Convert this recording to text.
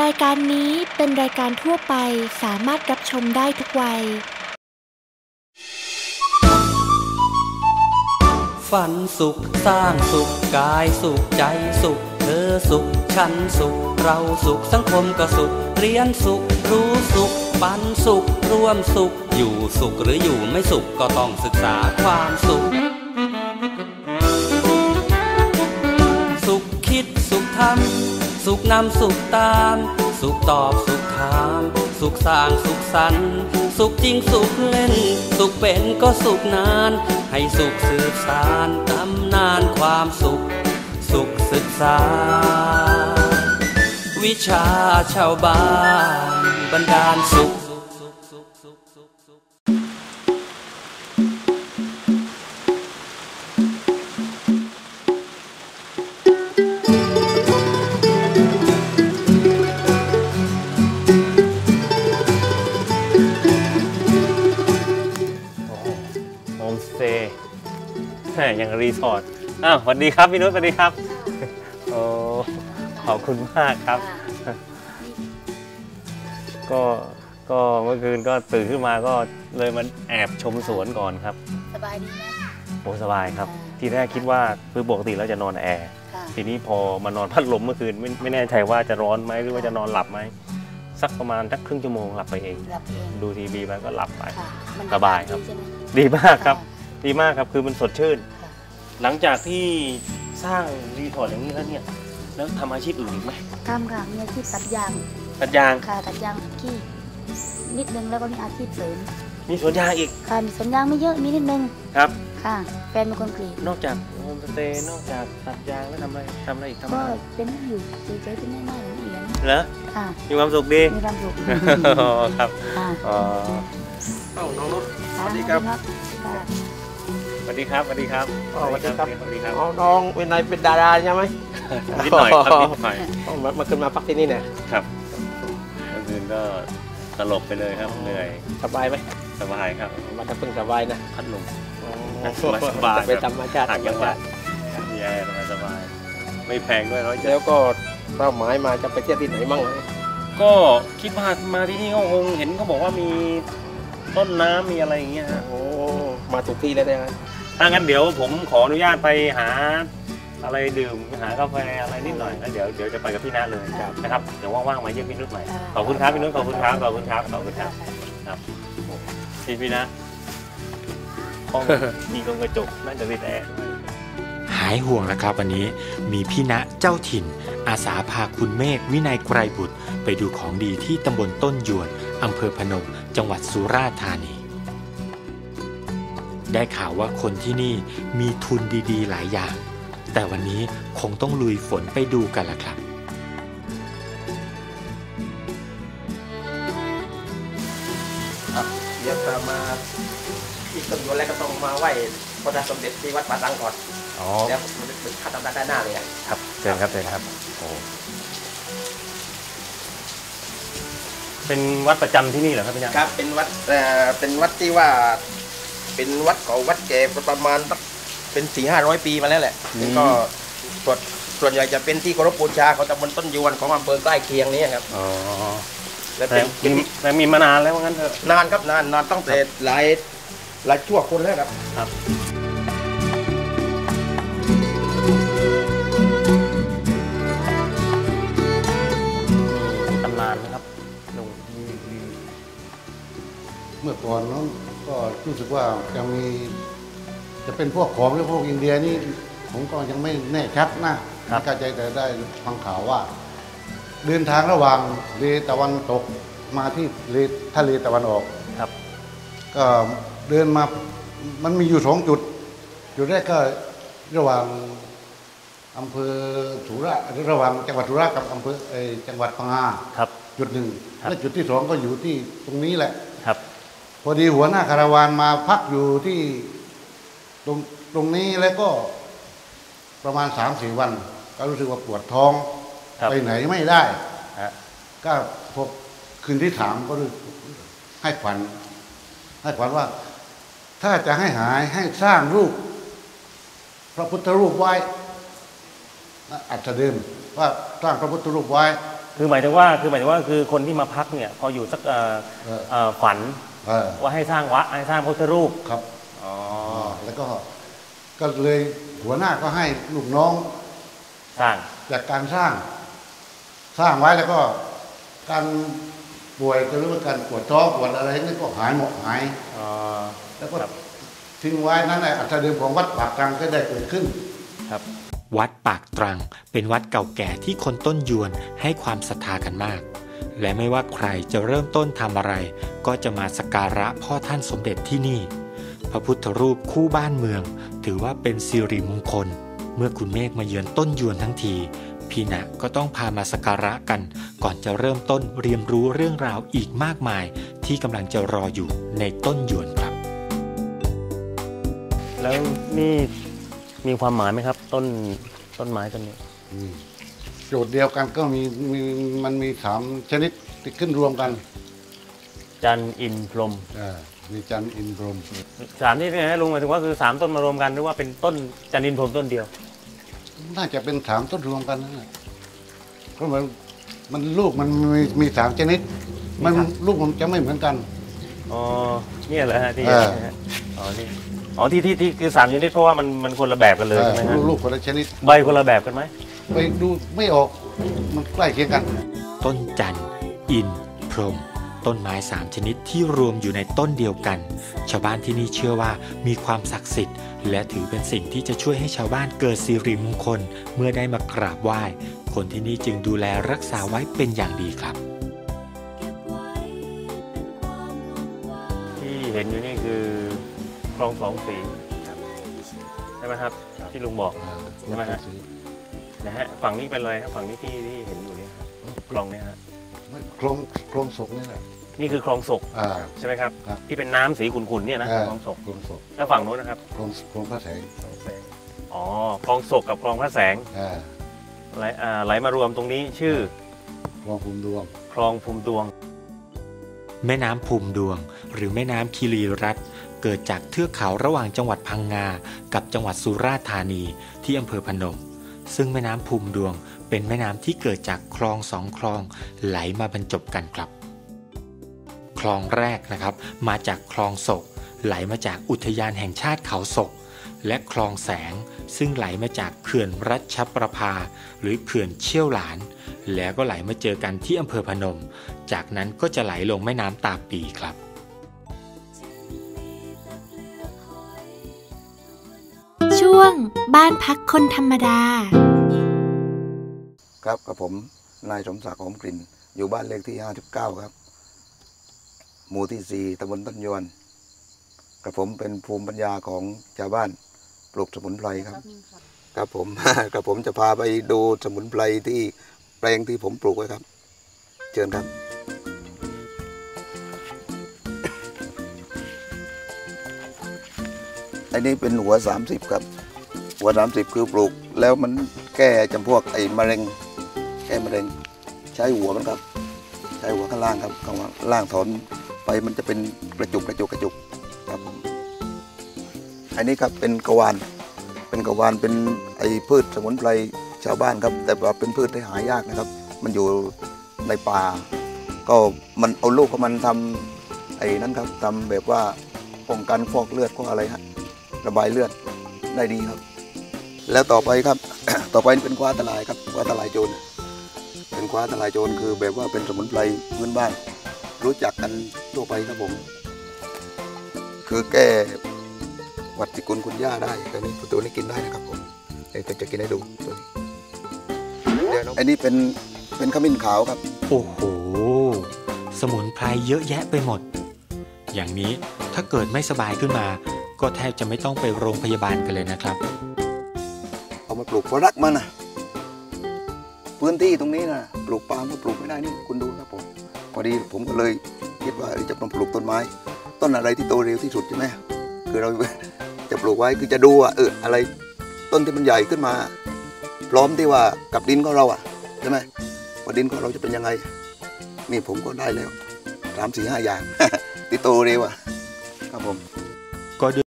รายการนี้เป็นรายการทั่วไปสามารถรับชมได้ทุกวัย ฝันสุขสร้างสุขกายสุขใจสุข เธอสุข ฉันสุข เราสุขสังคมก็สุข เรียนสุข รู้สุข ปันสุข ร่วมสุข อยู่สุขหรืออยู่ไม่สุขก็ต้องศึกษาความสุข สุขคิดสุขทำ สุขนำสุขตาม สุขตอบสุขถาม สุขสร้างสุขสรรสุขจริงสุขเล่น สุขเป็นก็สุขนาน ให้สุขสืบสานตำนานความสุข สุขศึกษา วิชาชาวบ้านบรรดาลสุข รีสอร์ทอ้าวสวัสดีครับพี่นุชสวัสดีครับ โอ้ขอบคุณมากครับ ก็ก็เมื่อคืนก็ตื่นขึ้นมาก็เลยมาแอบชมสวนก่อนครับสบายดีไหมโอ้สบายครับค่ะทีแรกคิดว่าคือปกติเราจะนอนแอร์ค่ะทีนี้พอมานอนพัดลมเมื่อคืนไม่ไม่แน่ใจว่าจะร้อนไหมหรือว่าจะนอนหลับไหมสักประมาณสักครึ่งชั่วโมงหลับไปเองหลับเองดูทีวีไปก็หลับไปค่ะมันสบายครับ ดีใช่ไหมดีมากครับะดีมากครับคือมันสดชื่นค่ะ หลังจากที่สร้างรีสอร์ทอย่างนี้แล้วเนี่ย แล้วทำอาชีพอื่นอีกไหมทำค่ะมีอาชีพตัดยางตัดยางค่ะตัดยางขี้นิดนึงแล้วก็มีอาชีพเสริมมีสวนยางอีกค่ะมีสวนยางไม่เยอะมีนิดนึงครับ ค่ะแฟนเป็นคนกรีดนอกจากโฮมสเตย์นอกจากตัดยางแล้วทำอะไรทำอะไรอีกทำก็อะไรเป็นอยู่เฉยๆเป็นง่ายๆอย่างนี้เองเหรอค่ะมีความสุขดีมีความสุขอ๋อครับค่ะอ๋อเอ้าน้องนุชสวัสวัสดีครับค่ะส วัสดีครับสวัสดีครับอ๋อสวัสดีครับ สวัสดีครับเอาน้องเป็นนายเป็นดาราใช่ไหมนิดหน่อยครับนิดหน่อยเอามามาขึ้นมาพักที่นี่เนี่ยครับเมื่อคืนก็ตลบไปเลยครับเหนื่อยสบายไหมสบายครับมาถ้าเพิ่งสบายนะพัดลมอ๋อสบายสบายเป็นธรรมชาติต่างธรจัรงมหวัชาดติแย่สบายสบายไม่แพงด้วยร้อยเจ็ดแล้วก็เป้าหมายมาจะไปเที่ยวที่ไหนบ้างไหมก็คิดว่ามาที่นี่ก็คงเห็นเขาบอกว่ามีต้นน้ำมีอะไรอย่างเงี้ยฮะโอ้มาถูกที่แล้วนะ ถ้างั้นเดี๋ยวผมขออนุญาตไปหาอะไรดื่มหากาแฟอะไรนิดหน่อยแล้วเดี๋ยวเดี๋ยวจะไปกับพี่นัทเลยนะครับเดี๋ยวว่างๆมาเยี่ยมพี่นุชใหม่ขอบคุณครับพี่นุชขอบคุณครับขอบคุณครับขอบคุณครับครับพี่พี่นะห้องมีกรงกระจกน่าจะติดแอร์ด้วยหายห่วงแล้วครับวันนี้มีพี่ณะเจ้าถิ่น อาสาพาคุณเมฆวินัยไกรบุตร ไปดูของดีที่ตำบลต้นหยวนอำเภอพนม จังหวัดสุราษฎร์ธานี ได้ข่าวว่าคนที่นี่มีทุนดีๆ หลายอย่าง แต่วันนี้คงต้องลุยฝนไปดูกันละครับเดี๋ยวจะมาที่ต้นยนแล้วก็ต้องมาไหว้พระสมเด็จที่วัดป่าสังก่อนอ๋อแล้วมันจะเป็นขัดตามด้านหน้าเลยอะครับเชิญครับเชิญครับโอ้เป็นวัดประจำที่นี่เหรอครับพี่นัทครับเป็นวัดเอ่อเป็นวัดที่ว่า เป็นวัดเก่าวัดแก่ประมาณสักเป็นสี่ห้าร้อยปีมาแล้วแหละแล้วก็ส่วนส่วนใหญ่จะเป็นที่เคารพบูชาของตำบลต้นยวนของอำเภอใกล้เคียงนี้ครับอ๋อและแต่เป็นเป็มีนแต่มีมานานแล้วว่างั้นเถอะ นานครับนานนานตั้งแต่หลายหลายชั่วคนแล้วครับ ครับมีตำนานไหมครับลุง เมื่อก่อนนั้น ก็รู้สึกว่าจะมี จะเป็นพวกของหรือพวกอินเดียนี่ผมก็ยังไม่แน่ชัดนะไม่เข้าใจแต่ได้ฟังข่าวว่า เดินทางระหว่างเลตะวันตกมาที่เลทะเลตะวันออกครับ ก็เดินมามันมีอยู่สองจุด จุดแรกก็ระหว่างอำเภอสุราษฎร์ระหว่างจังหวัดสุราษฎร์กับอำเภอเอ่อจังหวัดพังงาครับ จุดหนึ่งครับและจุดที่สองก็อยู่ที่ตรงนี้แหละครับ พอดีหัวหน้าคาราวานมาพักอยู่ที่ตรงตรงนี้แล้วก็ประมาณสามสี่วัน ก็รู้สึกว่าปวดท้องครับไปไหนไม่ได้ฮะก็พอคืนที่สามก็รู้ให้ขวัญให้ขวัญว่า ถ้าจะให้หายให้สร้างรูป พระพุทธรูปไว้นะอัจฉริยว่าสร้างพระพุทธรูปไว้ คือหมายถึงว่าคือหมายถึงว่าคือคนที่มาพักเนี่ย พออยู่สักเอ่อเออเอ่อฝัน เออว่าให้สร้างวัดให้สร้างพระพุทธรูปครับอ๋อแล้วก็ก็เลยหัวหน้าก็ให้ลูกน้อง สร้างจากการสร้าง สร้างไว้แล้วก็ การป่วยก็หรือว่าการปวดท้องปวดอะไรนี่ก็หายหมดหายอ๋อแล้วก็ครับทิ้งไว้นั่นแหละอัตราเดิมของวัดปากกลางก็ได้เกิดขึ้นครับวัดปากตรังเป็นวัดเก่าแก่ที่คนต้นยวนให้ความศรัทธากันมาก และไม่ว่าใครจะเริ่มต้นทำอะไร ก็จะมาสักการะพ่อท่านสมเด็จที่นี่ พระพุทธรูปคู่บ้านเมือง ถือว่าเป็นสิริมงคล เมื่อคุณเมฆมาเยือนต้นยวนทั้งที พี่ณะก็ต้องพามาสักการะกัน ก่อนจะเริ่มต้นเรียนรู้เรื่องราวอีกมากมาย ที่กำลังจะรออยู่ในต้นยวนครับ แล้วนี่มีความหมายไหมครับ ต้นต้นไม้ต้นนี้ โจทย์เดียวกันก็มีมีมันมีสามชนิดที่ขึ้นรวมกันจันทร์อินทร์พรหมเออมีจันทร์อินทร์พรหมสามที่เนี่ยนะลุงหมายถึงว่าคือสามต้นมารวมกันหรือว่าเป็นต้นจันทร์อินทร์พรหมต้นเดียว น่าจะเป็นสามต้นรวมกันนั่นแหละเพราะมันมันลูกมันมีมีสามชนิด มันลูกมันจะไม่เหมือนกัน อ๋อเนี่ยเหรอฮะที่เออนะฮะอ๋อที่อ๋อที่ที่ที่คือสามชนิดเพราะว่ามันมันคนละแบบกันเลยใช่ไหมเอฮะอลูกคนละชนิด ใบคนละแบบกันไหม ไปดูไม่ออกมันใกล้เคียงกัน ต้นจันทร์อินทร์พรหมต้นไม้สามชนิดที่รวมอยู่ในต้นเดียวกัน ชาวบ้านที่นี่เชื่อว่ามีความศักดิ์สิทธิ์ และถือเป็นสิ่งที่จะช่วยให้ชาวบ้านเกิดสิริมงคลเมื่อได้มากราบไหว้ คนที่นี่จึงดูแลรักษาไว้เป็นอย่างดีครับ ที่เห็นอยู่นี่คือคลองสองสีใช่ไหมครับ ที่ลุงบอกใช่ไหมฮะ นะฮะฝั่งนี้เป็นอะไรครับฝั่งนี้ที่ที่เห็นอยู่เนี่ยครับคลองเนี่ยฮะโครงโครงศกนี่แหละนี่คือคลองศกอ่า ใช่ไหมครับ ครับ ที่เป็นน้ำสีขุ่นๆเนี่ยนะอ่าคลองศกโครงศกแล้วฝั่งนู้นนะครับโครงโครงพระแสงอ๋อคลองศกกับคลองพระแสงอ่าไหลอ่าไหลมารวมตรงนี้ชื่อคลองภูมิดวงคลองภูมิดวง แม่น้ำภูมิดวง หรือแม่น้ำคีรีรัตน์เกิดจากเทือกเขาระหว่างจังหวัดพังงา กับจังหวัดสุราษฎร์ธานีที่อำเภอพนม ซึ่งแม่น้ำภูมิดวงเป็นแม่น้ำที่เกิดจากคลองสองคลองไหลมาบรรจบกันครับ คลองแรกนะครับ มาจากคลองศก ไหลมาจากอุทยานแห่งชาติเขาศก และคลองแสงซึ่งไหลมาจากเขื่อนรัชประภา หรือเขื่อนเชี่ยวหลาน แล้วก็ไหลมาเจอกันที่อำเภอพนม จากนั้นก็จะไหลลงแม่น้ำตาปีครับ วง บ้านพักคนธรรมดา ครับกับผม นายสมศักดิ์หอมกลิ่น อยู่บ้านเลขที่ 59 ครับ หมู่ที่ 4ตำบลต้นยวนกับผมเป็นภูมิปัญญาของชาวบ้านปลูกสมุนไพรครับครับผมกับผมจะพาไปดูสมุนไพรที่แปลงที่ผมปลูกไว้ครับ เชิญครับอันนี้เป็นหัว 30 ครับ หัว30คือปลูก แล้วมันแก้จำพวกไอ้มะเร็ง แก้มะเร็ง ใช้หัวมันครับ ใช้หัวข้างล่างครับข้างล่างถอนไปมันจะเป็นกระจุกกระจุกกระจุกครับผมอันนี้ครับเป็นกวาน เป็นกวานเป็นไอ้พืชสมุนไพรชาวบ้านครับ แต่ว่าเป็นพืชที่หายากนะครับ มันอยู่ในป่า ก็มันเอาลูกของมันทำไอ้นั้นครับทำแบบว่าป้องกันฟอกเลือดพวกอะไรฮะระบายเลือดได้ดีครับ แล้วต่อไปครับ ต่อไปเป็นคว้าตะลายครับคว้าตะลายโจรเป็นคว้าทลายโจรคือแบบว่าเป็นสมุนไพรพื้นบ้าน รู้จักกันทั่วไปครับผม คือแก้หวัดติกุลคุณย่าได้ตัวนี้ตัวนี้กินได้นะครับผมเดี๋ยวจะกินให้ดูตัวนี้อันนี้เป็นเป็นขมิ้นขาวครับ โอ้โห สมุนไพรเยอะแยะไปหมด อย่างนี้ถ้าเกิดไม่สบายขึ้นมา ก็แทบจะไม่ต้องไปโรงพยาบาลกันเลยนะครับ มาปลูกเพราะรักมันนะพื้นที่ตรงนี้นะปลูกปาล์มก็ปลูกไม่ได้นี่คุณดูครับผมพอดีผมก็เลยคิดว่าจะต้องปลูกต้นไม้ ต้นอะไรที่โตเร็วที่สุดใช่ไหมคือเราจะปลูกไว้คือจะดูว่าเอออะไรต้นที่มันใหญ่ขึ้นมา พร้อมที่ว่ากับดินของเราอะใช่ไหมว่าดินของเราจะเป็นยังไง นี่ผมก็ได้แล้วสามสี่ห้าอย่างที่โตเร็วอะครับผมก็